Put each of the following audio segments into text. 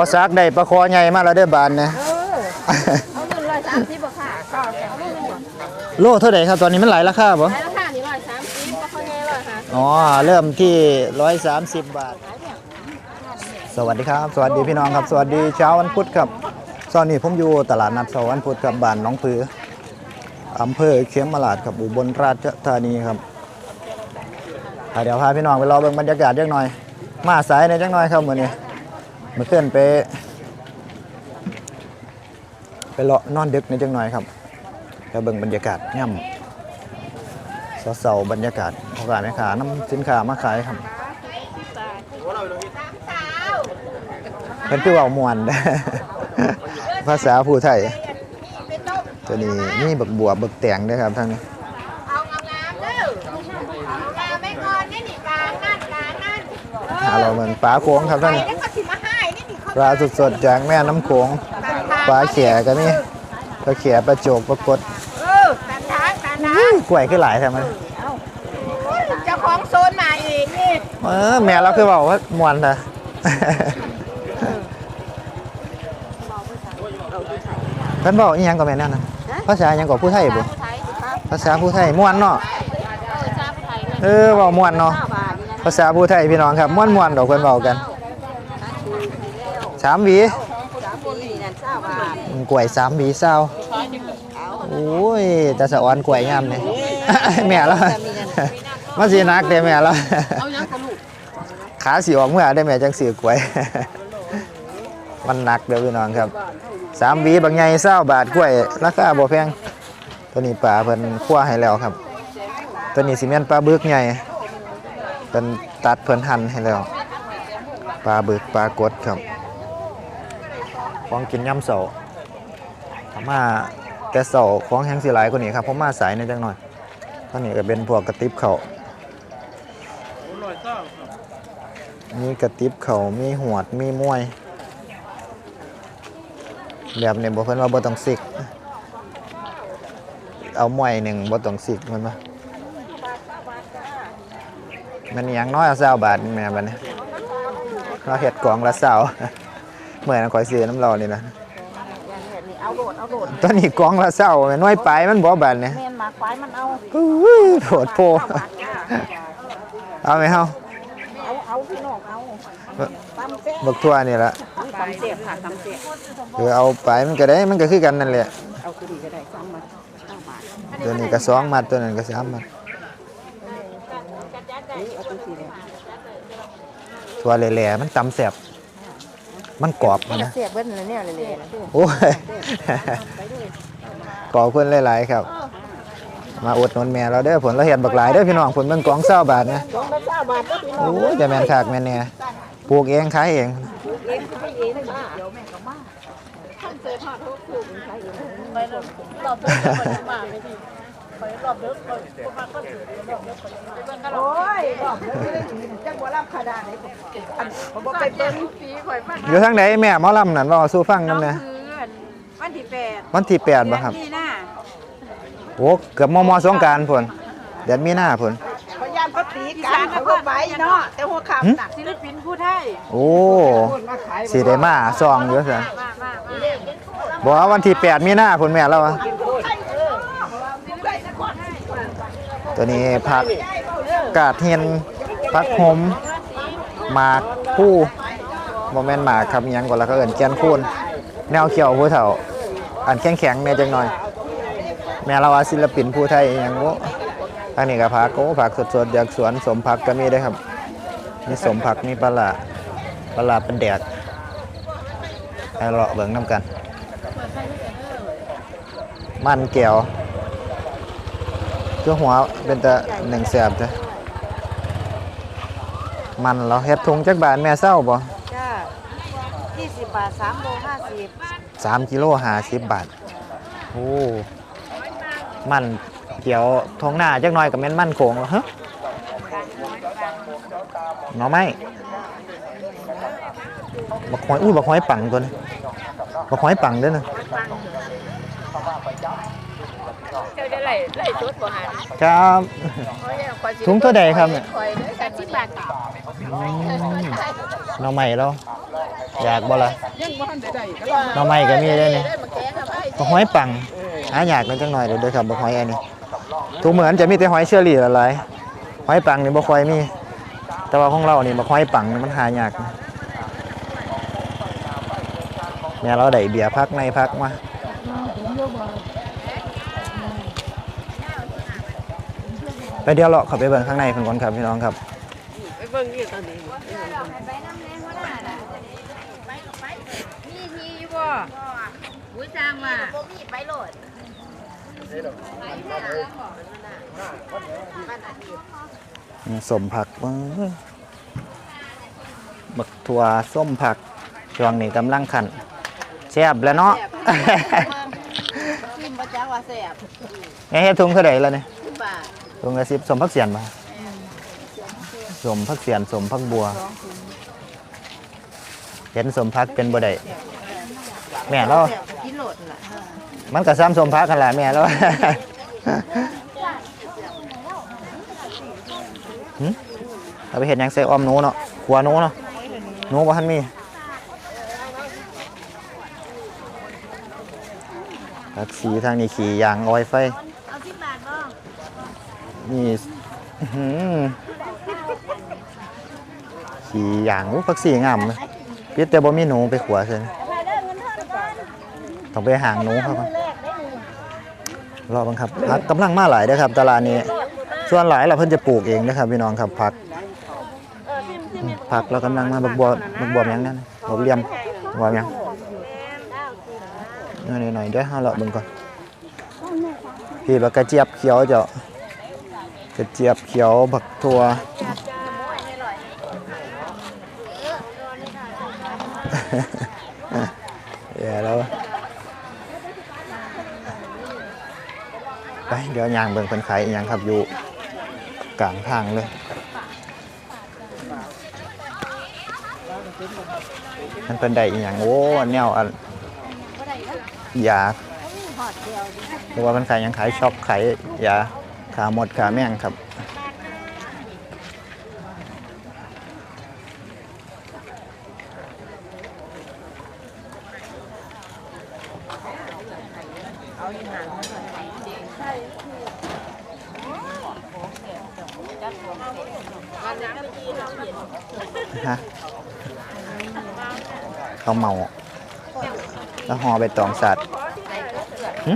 อซักได้ปลาคอใหญ่มาแล้วเด้อบานเนี่ยเอาเงินร้อยสามสิบบ่ค่ะก็เอาเงินหมดโลเท่าไหร่ครับตอนนี้มันหลายราคาบ่แล้วราคานี่ร้อยสามสิบก็เขาแน่ร้อยค่ะอ๋อเริ่มที่130บาท สวัสดีครับ สวัสดีพี่น้องครับ สวัสดีเช้าวันพุธครับตอนนี้ผมอยู่ตลาดนัดเสาร์วันพุธกับบ้านหน้องผืออำเภอเขียมราชครับอุบลราชธานีครับอะเดี๋ยวพาพี่น้องไปรอเบิ่งบรรยากาศจักหน่อย มาสายในอยจักหน่อยครับมื้อนี้ มื้อคืนไป ไปเลาะนอนดึกในจักหน่อยครับไปเบิ่งบรรยากาศย่ำเสาๆบรรยากาศพ่อค้าแม่ค้าน้ำสินค้ามาขายครับเป็นคือเว่ามวนภาษาผู้ไทยตัวนี้นี่บักบัวบักแตงด้วยครับทางนี้เอางามๆเด้อกาไม่ก่อนนี่นี่กานั่นกานั่นหาเราเหมือนปลาโค้งครับท่าน ลาสดๆจากแม่น้ำโขงปลาเขียก็มีปลาเขียปลาโจกปลากดเออตานทางตานทางกล้วยขึ้นหลายใช่ไหมเจ้าของโซนมาเองนี่เออแม่เราคือบอกว่ามวนนะเพิ่นบอกอีหยังกับแม่นั่นน่ะภาษาหยังกับผู้ไทยบ่ผู้ไทยสิครับภาษาผู้ไทยม่วนเนาะเออจ้าผู้ไทยนะเออเว้าม่วนเนาะห้าบาทนี่นะภาษาผู้ไทยพี่น้องครับม่วนๆดอกเพิ่นเว้ากัน สามหวีสามคนนี่นั่นเจ้าบาทกล้วยสามหวีเศร้าโอ้ยแต่สะออนกล้วยยามนี่แม่แล้วมาสินักเด้แม่แล้วขาสิออกเมื่อได้แม่จังซื้อกล้วย มันหนักเด้อพี่น้องครับสามวีบางใหญ่เศร้าบาทกล้วยราคาบ่แพงตัวนี้ปลาเพิ่นคั่วให้แล้วครับ ตัวนี้สิแม่นปลาบึกใหญ่เพิ่นตัดเพิ่นหั่นให้แล้ว ปลาบึกปลากดครับ ของกินย่ำเสามาแต่เสาของแห้งสิหลายกว่านี้ครับผมมาสายในจังหน่อยตอนนี้ก็เป็นพวกกระติบเขามีกระติบเขามีหวด มีมวย แบบนี้บอกเพิ่นว่าบ่ต้องสิก เอามวยหนึ่งบ่ต้องสิกมันมามันย่างน้อยเอาเศร้าบาทแม่บัดนี้เราเห็ดกล่องละเสา เหมือนคอยซื้อน้ำเรานี่นะเอาโหลดเอาโหลดตอนนี้กล่องละเสาแม่น้อยไปมันบ่บานเนี่ยแม่นหมากควายมันเอาอุ้ยโผดโพเอาไหมเฮาเอาเอาพี่น้องเอาตำเสียบักทั่วนี่ละตำเสียบค่ะตำเสียบคือเอาไปมันก็ได้มันก็คือกันนั่นแหละเอาคือดีก็ได้ซ้ำมาเก้าบาทตัวนี้ก็สองมัดตัวนั้นก็สามมัดเอาตัวสีแดงทั่วแหล่ๆมันตำแสบ มันกรอบนะเสียบเบิ้ลเลยเนี่ยเลยเลยโอ้ยขอบคุณหลายๆครับ มาอดหนนแม่เราเด้อผลเราเห็นบักหลายเด้อพี่น้องผลมันกล่องเศร้าบาทนะสองละเก้าบาทก็พี่น้องโอ้ยจะแม่นคักแม่นเนี่ยปลูกเองขายเองเองให้เองค่ะเดี๋ยวแม่ก็มาท่านเจอพ่อทุกคู่ใช้เองไปแล้วรอบเดิมไปมาไม่ดี อบเดิมไปพวกมันก็ถือรอบเดิมไปโอ้ยรอบเดิมไม่ได้ยินจังหวะรับขนาดไหนผมบอกไปเบิ้งปีข่อยมาอยู่ทางไหนแม่หมอลำนั่นเว่าสู้ฟังนำนี่ยวันที่แปดวันที่แปดบ่ครับนี่น่ะโอ้เกือบมมสงการพุ่นเดือนมีหน้าพุ่นพยายามเขาตีกันเขาก็ไปเนาะแต่หัวขำหนักศิลปินผู้ไทยโอ้สิได้มาซองอยู่ซั่นมามามาบอกว่าวันที่แปดมีหน้าพุ่นแม่แล้วอะ ตัวนี้ผักกาดเฮียนผักหอมหมากผู้บ่แม่นหมากครับยังกว่าแล้วก็เอิ้นแกนคูนแนวเขียวผู้เฒ่าอันแข็งๆแน่จังหน่อย แม่เราว่าศิลปินผู้ไทยยังโอ้ทางนี้ก็ผักโอ้ผักสดๆจากสวนสมผักก็มีได้ครับมีสมผักมีปลาร้าปลาร้าเป็นแดดให้เลาะเบิ่งน้ำกัน มันแก้วคือหัว เป็นแต่หนึ่งแสบจ้ะมันเราเฮ็ดถุงจักบาทแม่เศร้าบ่จ้ายี่สิบบาทสามโลห้าสิบสามกิโลห้าสิบบาท โอ้ มันเกี่ยวทงหน้าจักหน่อยกับแม่นมันโขงเหรอฮะหน่อไม้บักหอยอุ้ยบักหอยปังตัวนี้บักหอยปังเด้วยนะ เจ้า ได้ไล่ไล่ชุดบ่หันครับถุงเท่าใดครับเนี่ยคอยเด้อกันสิบบาทอืมหน่อไม้เราอยากบ่ล่ะนได้องหน่ก็มีเด้นี่ได้มาแกงกับไอ้บักหอยปังหาอยากกันจังหน่อยเดี๋ยวเด้อครับบักหอยอันนี้ทุกเหมือนจะมีแต่หอยเชอรี่ละลายหอยปังนี่บ่ค่อยมี แต่ว่าของเรานี่บักหอยปังมันหายากเนี่ยเราได้เบียร์พักในพักมา ไปเดี๋ยวเลาะเข้าไปเบิ่งข้างในเพิ่นก่อนครับพี่น้องครับ ไปเบิ่งอยู่ตอนนี้มีทีอยู่บ่อุ้ยสร้างว่าบ่มีไปโหลดอืมสมผักเบิ่งบักถั่วส้มผักช่วงนี้กำลังขันแซ่บแล้วเนาะชิมบ่จักว่าแซ่บไงเฮ็ดถุงเท่าไหร่แล้วเนี่ย สิบบาทถุงละสิบสมพักเสียนมาสมพักเสียนสมพักบัว เห็นสมพักเป็นบ่ได้แม่เรากินโหลดล่ะมันก็ซ้ำสมพักกันแหละแม่แล้วหึเอาไปเห็นยังใส่ออมหนูเนาะขัวหนูเนาะหนูบ่ทันมีผักสีทางนี้ขี่ยางออยไฟ เอาสิบบาทบ่ นี่อื้อหือขี่ยางอู้ผักสีงามเลยพิษแต่บ่มีหนูไปขัวเซ่นต้องไปหางหนูครับรอบังครับผักกำลังมาหลายเด้อครับ ตลาดนี้ส่วนหลายเราเพิ่นจะปลูกเองนะครับพี่น้องครับผักผักเรากำลังมาบักบัวบักบัวยังนั่นบักเลี่ยมบักยังนี่หน่อยๆเด้อเฮาเลาะเบิ่งก่อนพี่บักกระเจี๊ยบเขียวเจ้า กระเจี๊ยบเขียวบักทั่วเดี๋ยวแล้วไปเดี๋ยวยางเบิ่งเพิ่นขายอีหยังครับอยู่กลางทางเลยมันเป็นได้อีหยังโอ้แนวอันยาหรือว่ามันขายหยังขายช็อกขายยา ขาหมดขาแม่งครับฮะเขาเมา แล้วห่อใบตองสัตว์หึ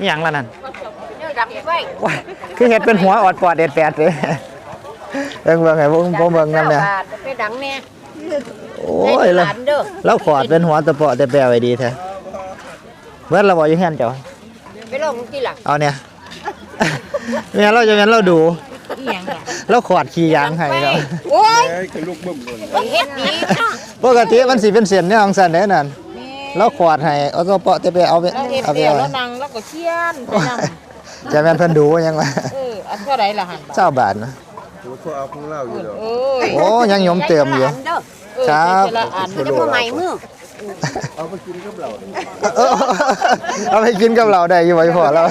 นี่ยังละนั่น ไว้ว้ายคือเห็ดเป็นหัวออดปอดเด็ดแปดเลยเบิ่งเบิ่งให้ผมผมเบิ่งนำเนี่ยบาทไปดังแน่โอ้ยหแล้วลานเด้อแล้วขอดเป็นหัวตะเปาะแต่แปะไว้ดีแท้เบิดเราบอกอยู่เฮียนเจ้าไปลงที่หลังเอาเนี่ยแม่เราจะแม่นเราดูอีหยังอะเราขอดขี้ยางให้เราโอ้ยเอ้ยคือลูกบึ้มเลยเฮ็ดดีเนาะปกติมันสิเป็นเส้นเนี่ยของสันเด้นั่นเราขอดให้เอาตะเปาะแต่แปะเอาไปเราเฮ็ดเอาไปเดียวเอาแล้วนั่งแล้วก็เชียนไปนำ จะแม่นเพิ่นดูยังวะเอออันเท่าไหร่ล่ะหั่นบาทเจ้าบาทนะตัวเขาเอาของเราอยู่ดอกเอ้ยโอ้ยังยมเติมอยู่เออครับใส่ละอันจะบ่ใหม่มือเอาไปกินกับเราเออเอาไปกินกับเราได้อยู่ไว้พอเรา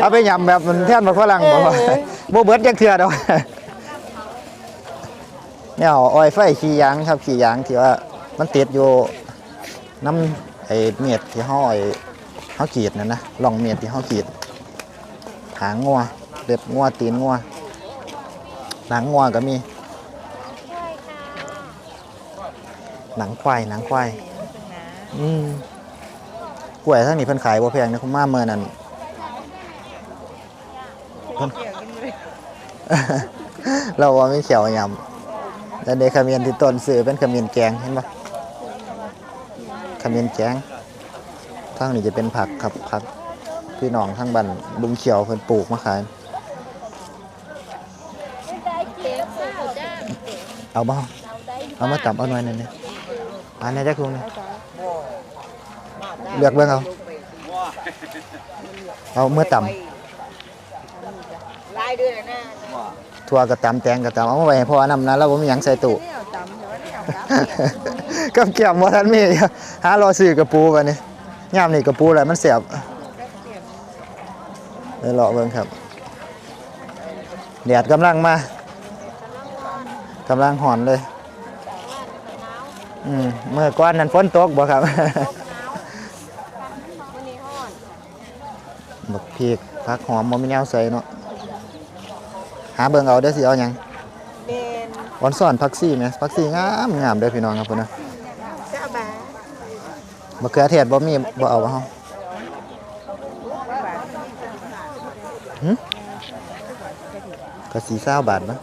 เอาไปยำแบบมันแท่นมาฝรั่งบ่บ่เบิดจักเทื่อดอกเนี่ยเอาออยไฟขี้ยางครับขี้ยางที่ว่ามันติดอยู่น้ำไอ้เมียดที่ห้อยเฮาขีดนั่นนะล่องเมียดที่เฮาขีด หางงัวเล็บงัวตีนงัวหนังงัวก็มี หนังควายหนังควายอืมกล้วยทั้งนี้เพิ่นขายบ่แพงนะคุณมาเมื่อนั้นเพิ่นเราว่ามีเขียวยำแล้วเด็กขมิ้นที่ต้นซื้อเป็นขมิ้นแกงเห็นปะขมิ้นแกงทางนี้จะเป็นผักครับผัก พี่น้องทางบ้านลุงเขียวเพิ่นปลูกมาขายเอาบ่เอามาตับเอาหน่อยหนึงเนี่ยอันนี้จะคุงเนี่ยเลือกเบิ่งเอาเอาเมื่อต่ลายเดือนนะำทั่วกับตำแตงกับตำเอามาไว้ให้พ่อนำนะแล้วผมมีหยังใส่ตู้กับเกี่ยมบ่ทันมีหารอซื้อกระปูบัดนี้ยามนี่กระปูแหละมันเสียบ เลยเลาะเบิ่งครับแดดกำลังมากำลังหอนเลย อืมเมื่อก่อนนั้นฝนตกบ่ครับบักพริกผักหอมบ่มีแนวใส่เนาะหาเบิ่งเอาเด้อสิเอาหยังเป็นออนซ่อนผักซี่แหมผักซี่งามงามเด้อพี่น้องครับพุ่นนะเจ้าบาบักเขือเทศบ่มีบ่เอาบ่เฮา หึก็สี20บาทนะ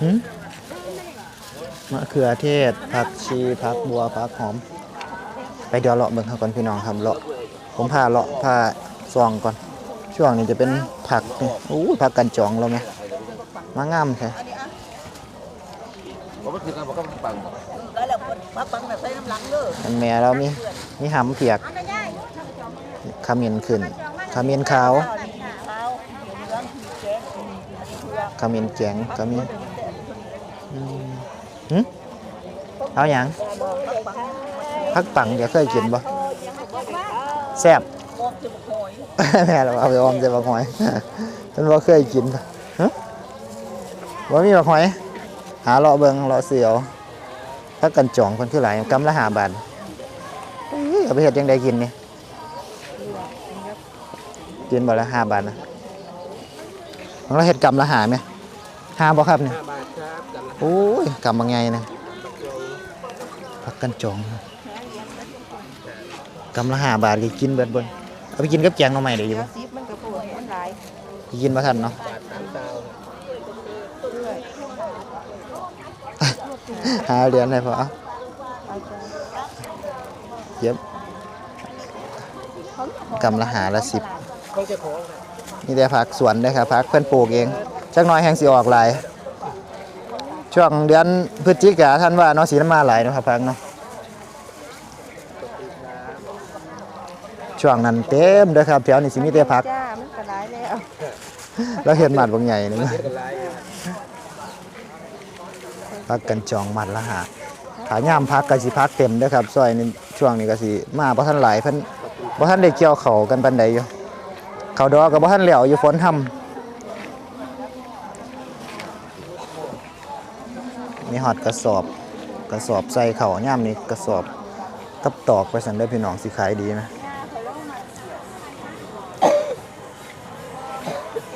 หึมะเขือเทศ ผักชี ผักบัว ผักหอม ไปเดี๋ยวเลาะเบิ่งเขาก่อนพี่น้องครับเลาะ ผมพาเลาะพาซองก่อน ช่วงนี้จะเป็นผักนี่อู้ผักกันจองเราไหมมางามแท้ผมก็คือการบอกก็ปังแล้วแล้วปักปังแบบใส่น้ำหลังเด้อมันแม่เรามีมีหำเปียกขมิ้นขึ้น ขมิ้นขาวขมิ้นแกงขมิ้นอืมหึเอาอย่างพักปังเดี๋ยวเคยกินบ่แซ่บแม่เราเอาไปออมใส่บักหอยฉันบ่เคยกินฮะบ่มีบักหอย หาเลาะเบิงเลาะเสียวถ้ากันจ่องคนคือหลายกำละห้าบาทเอ้ยเอาไปเฮ็ดยังไดกินนี่ กินบ่ละห้าบาทนะของเราเฮ็ดกำละหาไหมห้าบ่ครับนี่5บาทครับกันละโอ้ยกำบางไงนะพักกันจ่องกำละห้าบาทก็กินเบิดเบนเอาไปกินกับแกงหน่อไม้ได้อยู่บ่ซีฟมันกระปุกมันหลายกินมาทันเนาะหาเหรียญให้พอเย็บกำละหาละสิบ นี่ได้พักสวนเด้อครับพักเพื่อนปลูกเองจักหน้อยแห่งสิออกหลาย ช่วงเดือนพฤศจิกาท่านว่าเนาะสีน้ำมาหลายเนาะครับพักเนาะช่วงนั้นเต็มเด้อครับแถวนี้สิมีแต่พัก จ้ามันก็หลายแล้วแล้วเห็นหมัดบางใหญ่นึงพักกันจองหมัดละหาถาย่ามพักกันสิพักเต็มเด้อครับซอยนี้ช่วงนี้ก็สิมาบ่ทันหลายเพิ่นบ่ทันได้เกี่ยวเขาวกันปานใดอยู่ เขาวดอกก็บ่ทันแล้วอยู่ฝนทำมีฮอดกระสอบกระสอบใส่เขาวย่ามนี้กระสอบกับตอกไปสั่นเด้อพี่น้องสิขายดีนะ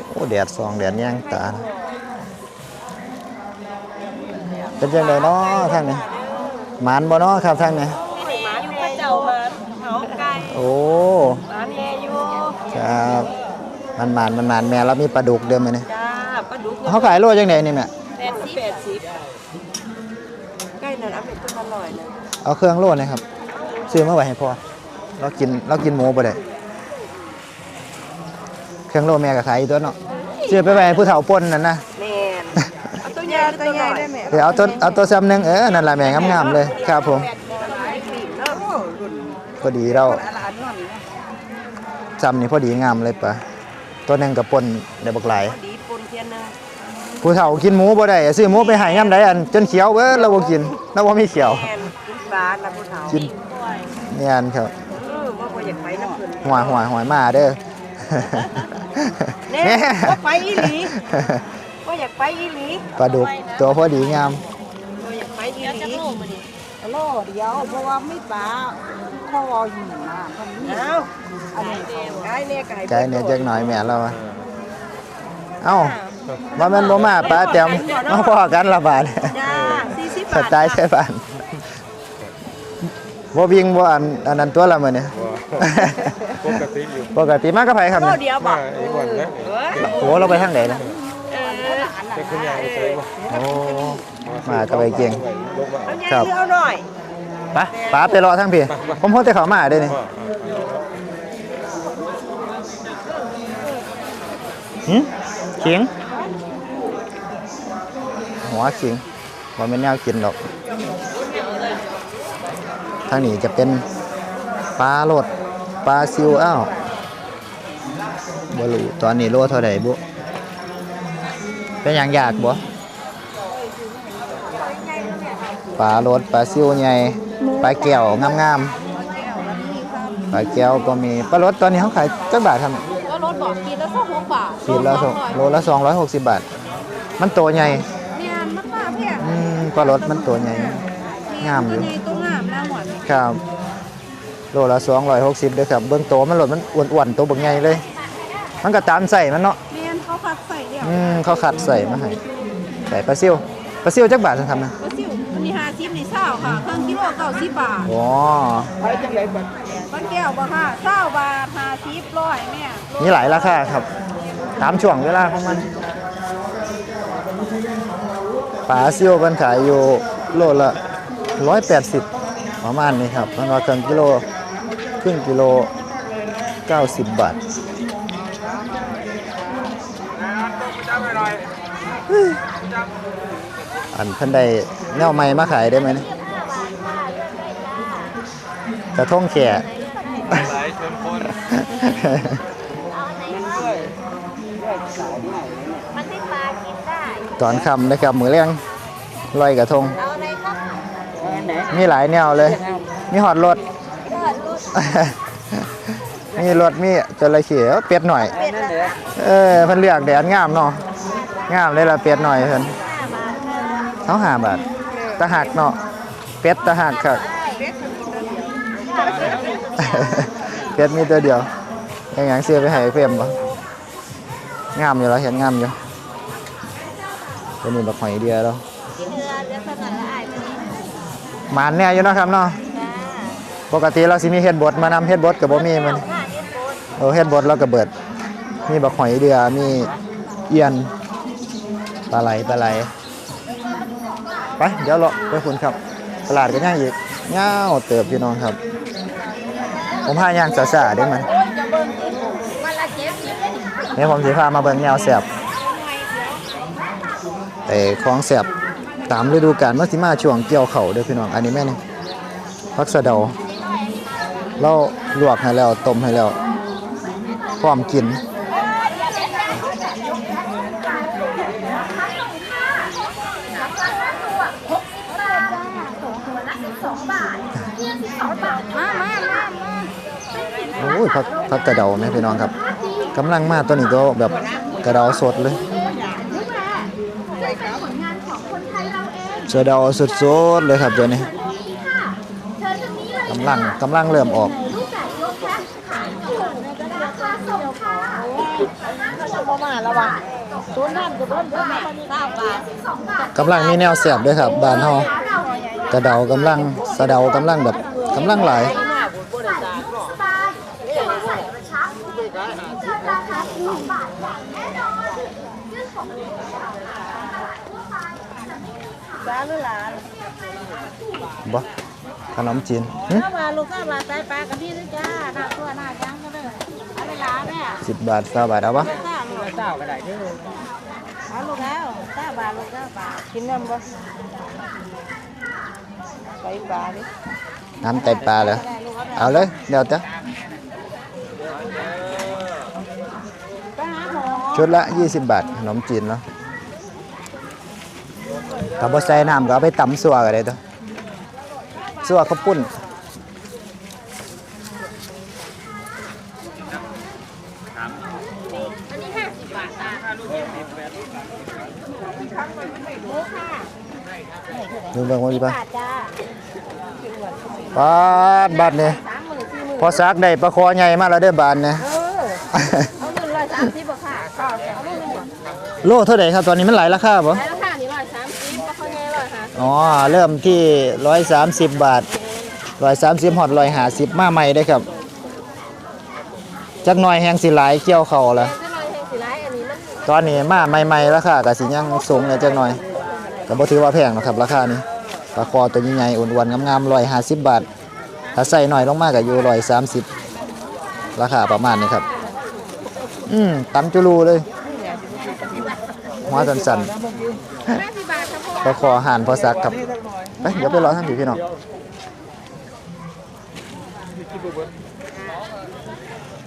โอ้แดดซองแดดแย่งตานะเป็นจังไดเนาะทางนี้หมานบ่เนาะครับทางนี้หมาอยู่พระเจ้ามาเขาไก่โอ้หมาแม่อยู่ครับ มันหมานมันหมานแม่เรามีปลาดุกเดิมไหมเนี่ยจ้าปลาดุกเขาขายโลจังไดนี่แม่แปดสิบแปดสิบใกล้นั่นเอาเป็นต้นอร่อยนะเอาเครื่องโลนะครับซื้อมาไว้ให้พ่อเรากินเรากินหมูบ่ได้เครื่องโลแม่ก็ขายอยู่ตัวเนาะซื้อไปไว้ให้ผู้เฒ่าป่นนั่นนะแม่นเอาตัวใหญ่ตัวใหญ่ได้ไหมเดี๋ยวเอาตัวเอาตัวซ้ำหนึงเออนั่นล่ะแม่งามๆเลยครับผมพอดีเราซ้ำนี่พอดีงามเลยปะ ตัวหนึงกับป่นได้บักหลาย ดีปนเทียนนะผู้เฒ่ากินหมูบ่ได้ซื้อหมูไปให้ยามใดอันจนเขียวเบิดเราบ่กินเราบ่มีเขียวแม่นกินปลาละผู้เฒ่ากินเนี่ยอันครับเออว่าบ่อยากไปน้ำเพิ่นหัวหัวหัวมาเด้อ เนี่ยบ่ไปอีหลีบ่อยากไปอีหลีปลาดุกตัวพอดีงามบ่อยากไปอีหลีเดี๋ยวจะโลมาดิโลเดียวเพราะว่ามีปลา คออยู่นะมันมีเอ้าอันนี้ไก่เนี่ยไก่ไก่เนี่ยจักหน่อยแม่เราอะเอ้าว่าแม่นบ่มาป้าแต้มมาพอกันละบาดจ้า40สบาทไตล์ใช่บ้านบ่วิ่งบ่อันอันนั้นตัวละมื้อนี้ปกติอยู่ปกติมากับไผครับโลเนี่ยเดียวบ่มาไอ้วันนะโอ้เราไปทางไหนนะเออแต่คุณยายใส่บ่โอ้มากับไปเก่งลงมาเอาใหญ่ครับเอาหน่อย ไปป้าไปรอทางพี่ ผมพอแต่เขามาเด้อนี่ว่าหึขิงหัวขิงว่าไม่นแนวกินหรอกทางนี้จะเป็นปลาโลดปลาซิวอ้าวบรูตอนนี้โลเท่าไหร่บุเป็นอย่างยากบ่ปลาโลดปลาซิวใหญ่ ปลาแก้วงามๆปลาแก้วก็มีปลาโลดตอนนี้เขาขายจักบาทครับก็รถบอกกินแล้วก็หกบาทขีดละสองโลละ260บาท มันโตใหญ่เนี่ยมันมาเพียงอืมปปลารสมันตัวใหญ่งามอยู่ในตู้งามแล้วหมดครับโลละ260เด้อครับเบิ่งโตมันรสมันอ้วนๆตัวบักใหญ่เลย มันก็ตามใส่มันเนาะเรียนเขาคัดใส่เดี่ยวอืมเขาคัดใส่มาให้ใส่ปลาซิวปลาซิวจักบาทจะทำนะก็สิว อันนี้ห้าสิบในเศร้าค่ะเครื่องกิโลเก้าสิบบาทอ๋อบ้านแก้วบ่ค่ะเศร้าบาทห้าสิบร้อยแม่มีหลายราคาครับ ตามช่วงเวลาของมันปลาซิวมันขายอยู่โลละ180ประมาณนี้ครับมันว่าครึ่งกิโลครึ่งกิโล90บาทอันเพิ่นได้ แนวใหม่มาขายได้ไหมเนี่ยกระทงแข่ หลายชนคนมันได้ปลากินได้ ตอนค่ำนะครับมือเลี้ยงลอยกระทง เอาอะไรครับมีหลายแนวเลย มีหอดรถเลือดลูกมีรถมีจระเข้เอ้าเป็ดหน่อย เป็ดละค่ะเออเพิ่นเลือกแดดงามเนาะงามเลยละเป็ดหน่อยเพิ่นห้าบาทค่ะเฮาห้าบาท ตะหักเนาะเป็ดตะหักครับ เป็ดมีตัวเดียวยังหยังซื้อไปให้เพิ่มบ่งามอยู่แล้วเห็นงามอยู่ตัวนี้บักหอยเดียแล้วที่เรือเรือสนั่นละอายไปนี่หมานแน่อยู่เนาะครับเนาะจ้าปกติเราสิมีเฮ็ดบดมานำเฮ็ดบดก็บ่มีมันข้าเย็นโบนโอ้เฮ็ดบดแล้วก็เบิดมีบักหอยเดือมีเอียนปลาไหลปลาไหล ไปเดี๋ยวเลาไปคุณครับ ตลาดก็ย่างอีกเงาวเติบพี่น้องครับ ผมพาย่างสาๆได้มันวันละเจ็ดสิบเลยนี่ผมสิพามาเบิ่งแนวแสบแต่ของแสบตามฤดูกาลมัสิมาช่วงเกี่ยวเข่าเด้อพี่น้อง อันนี้แม่นี่พักสะเดาเราลวกให้แล้วต้มให้แล้วพร้อมกิน อ้ยพักกระเดาแม่พี่น้องครับกำลังมาตัวนี้ก็แบบกระเดาสดเลยกระเดาสดๆเลยครับตัวนี้กำลังกำลังเริ่มออกกำลังมีแนวแสบด้วยครับบ้านเฮากระเดากำลังสะเดากำลังแบบกำลังหลาย บ่ขนมจีนหึถ้าว่าลูกค้าว่าใส่ปลากับพี่ด้วยจ้าหน้าตัวหน้าจังก็ได้เอาเวลาแม่สิบบาทสาบาทเอาปะข้าวลูกเต้าก็ได้เด้อเอาลูกแล้วเก้าบาทลูกเก้าบาทกินน้ำบ่ใส่ปลาดิน้ำไตปลาเหรอเอาเลยเดี๋ยวจ้ะไปหาหมอชุดละ 20 บาท ขนมจีนเนาะ ถ้าบ่ใส่น้ำก็เอาไปตำสัวก็ได้ตัวสัวข้าวปุ้นอันนี้ห้าสิบบาทจ้าดูเบิ่งว่าดีป่ะบาทจ้าปาดบาทเนี่ยสามหมื่นสี่หมื่นพอซักได้ปลาคอใหญ่มาแล้วเด้อบาทเนี่ยเออเอาหนึ่งร้อยสามสิบบ่ค่ะข้าวเอาหนึ่งหนึ่งบ่โลเท่าไหร่ครับตอนนี้มันหลายราคาบ่ ร้อยห้าสิบอ๋อ เริ่มที่130บาท130ฮอด150มาใหม่ได้อครับ จักหน่อยแฮงสิหลายเกี่ยวเข้าละถ้าน้อยแห่งสิร้ายอันนี้มันตอนนี้มาใหม่ๆราคาก็สิยังสูงเลยจักหน่อยก็บ่ถือว่าแพงหรอกครับราคานี้ปลาคอตัวใหญ่ๆอ้วนๆงามๆ150บาท ถ้าใส่หน่อยลงมาก็อยู่130ราคาประมาณนี้ครับ อืมตำจุลูเลยหัวสันห้าสิบ บาทครับพ่อๆปลาคอห่านพอซักครับไปเดี๋ยวไปรอท่านพี่พี่น้อง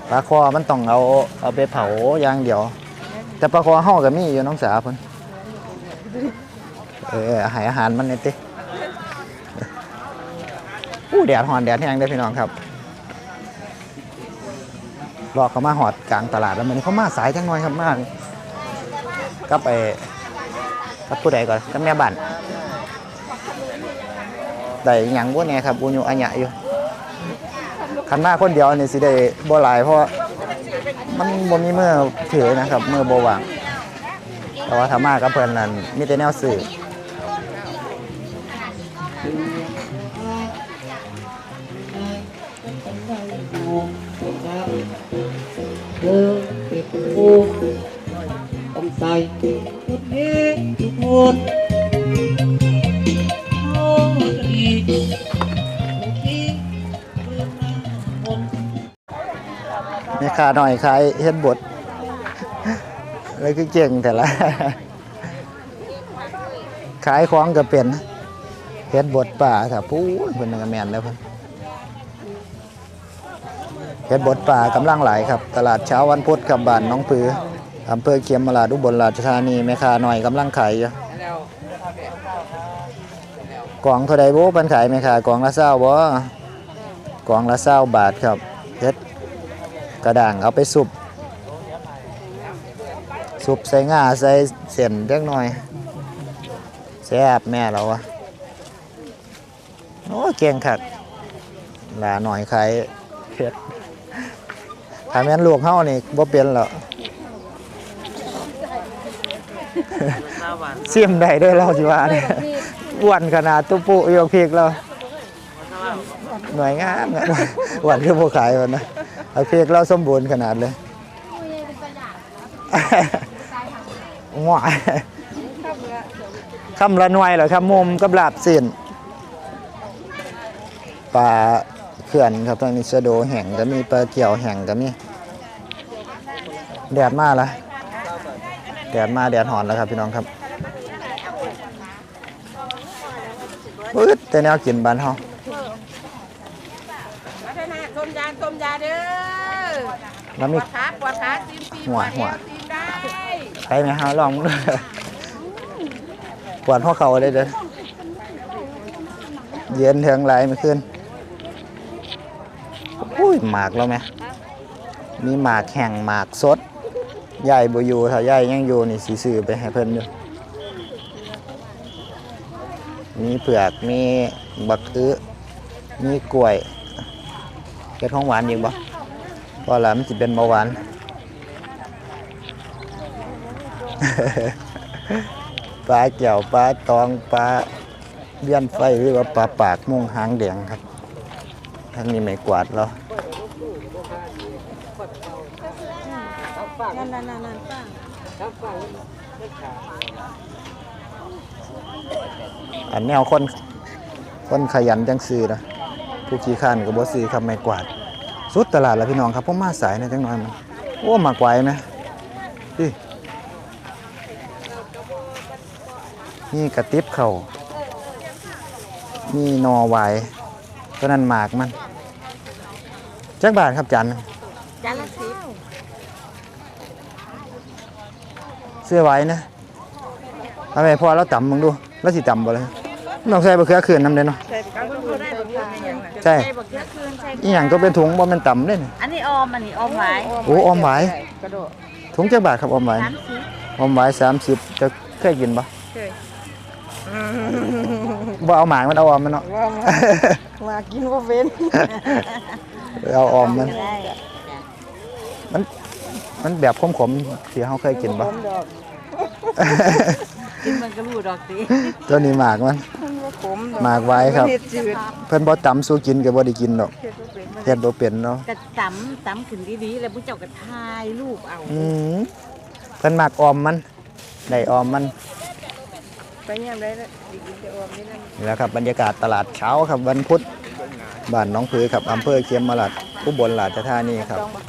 ปลาคอมันต้องเอาเอาไปเผาอย่างเดียว แต่ปลาคอเฮาก็มีอยู่น้องสาวเพิ่นเออให้อาหารมันนี่ติอู้แดดฮ้อนแดดแห้งเด้พี่น้องครับรอเขามาหอดกลางตลาดแล้วมันเขามาสายจังหน่อยครับมากกับไป กับผู้ใดก่อนกับแม่บ้านได้หยังบ่แน่ครับอุญุอัญญะอยู่คันมาคนเดียวนี่สิได้บ่หลายเพราะมันบ่มีมือถือนะครับมือบ่ว่างแต่ว่าถ้ามากับเพิ่นนั่นมีแต่แนวสื่อ ม่ค้าน้อยขายเฮ็ดบดแล้วคือเก่งแต่ละ ขายของก็เป็นเฮ็ดบดป่าถ้าปู้เพิ่นก็แม่นแล้วเพิ่นเฮ็ดบดป่ากำลังหลายครับ ตลาดเช้าวันพุธกับบ้านน้องปืออำเภอเขียมราชอุบลราชธานีแม่ค้าหน้อยกำลังขายอยู่กล่องเท่าใดบ่เพิ่นขายแม่ค้ากล่องละ20บ่กล่องละ20บาทครับ กระด่างเอาไปสุบสุบใส่ง่าใส่เส้นเล็กน้อยแซ่บแม่เราอะโอ้เก่งคักหลาหน่อยขายเผ็ดถ้าแม่นลูกเฮานี่บ่เป็นหรอกเสียมได้ด้วยเราสิว่าเนี่ยอ้วนขนาดตุ๊ปุโยกพริกเราหน่วยงามอะหวานคือพวกขายมันนะ เอาเพกเราสมบูรณ์ขนาดเลยง่ายคำละหน่วยเหรอครับมุมกับลาบสินปลาเขื่อนครับตอนนี้ชะโดแห่งก็มีปลาเกี่ยวแห่งก็มีแดดมาละแดดมาแดดหอนแล้วครับพี่น้องครับปึ๊ดแต่แนวกินบ้านเฮา มาเถอะนะต้มยาต้มยาเด้อ แล้วปมี วดขาปวดขาซีมซีหัวหัวซีมได้ไปไหมฮะลองดูปวดหัวเข่าเลยเด้อเย็นเทิงไหลไม่ขึ้นอุ้ยหมากแล้วไหมมีหมากแห้งหมากสดใหญ่บอยู่ถ้าใหญ่ยังอยู่นี่สีสื่อไปให้เพิ่นอยู่มีเผือกมีบักอื้อมีกล้วยเก็ดของหวานอีกบ่เพราะละมันจะเป็นเบาหวาน ปลาเกี่ยวปลาตองปลาเบี้ยนไฟหรือว่าปลาปากม่วงหางแดงครับทั้งนี้ไม่กวาดเรานั่นนั่นนั่นนั่นป้าอันแนวคนคนขยันจังซื้อนะผู้ขี้ข้านกับบ่ซื้อครับไม่กวาด สุดตลาดแล้วพี่น้องครับผมมาสายนะจังน้อยมันโอ้มากไวไหมพี่นี่กระติบเข่ามีหนอไวตัวนั้นหมากมันจักบาทครับจันจานละสิบเสื้อไว้นะทำไมพอเราต่ำมึงดูแล้วสิต่ำบ่เลย น้องใส่บะเขือคืนน้ำเด้เนาะใส่ไปกันก็ได้แบบนี้อย่างไรใช่ใส่บักเขือคืนใส่อีหยังก็เป็นถุงบ่แมันต่ำเลยนี่อันนี้ออมอันนี้ออมหวายโอ้ออมหวายกระโดดถุงจักบาทครับออมหวายสามสิบออมหวายสามสิบจะเคยกินปะเคยบ่เอาหมากมันเอาออมมันเนาะมากินว่าเว้นเอาออมมันได้มันแบบขมๆที่เฮาเคยกินปะ กกินมันก็รู้ดอกสิตัวนี้หมากมันมันว่าขมดอกหมากไว้ครับมันเห็ดจืดเพิ่นบ่ตำสู้กินก็บ่ได้กินดอกเห็ดว่าเป็นเฮ็ดบ่เป็นเนาะกระตำตำขึ้นดีๆแล้วผู้เจ้าก็ทายรูปเอาอืมเพิ่นมักออมมันได้ออมมันไปยังได้แล้วอีกจะออมนี่นั่นนี่แหล้วครับบรรยากาศตลาดเช้าครับวันพุธบ้านหน้องผือครับอำเภอเขียมมาลาดอุบลราชธานีครับต้องมา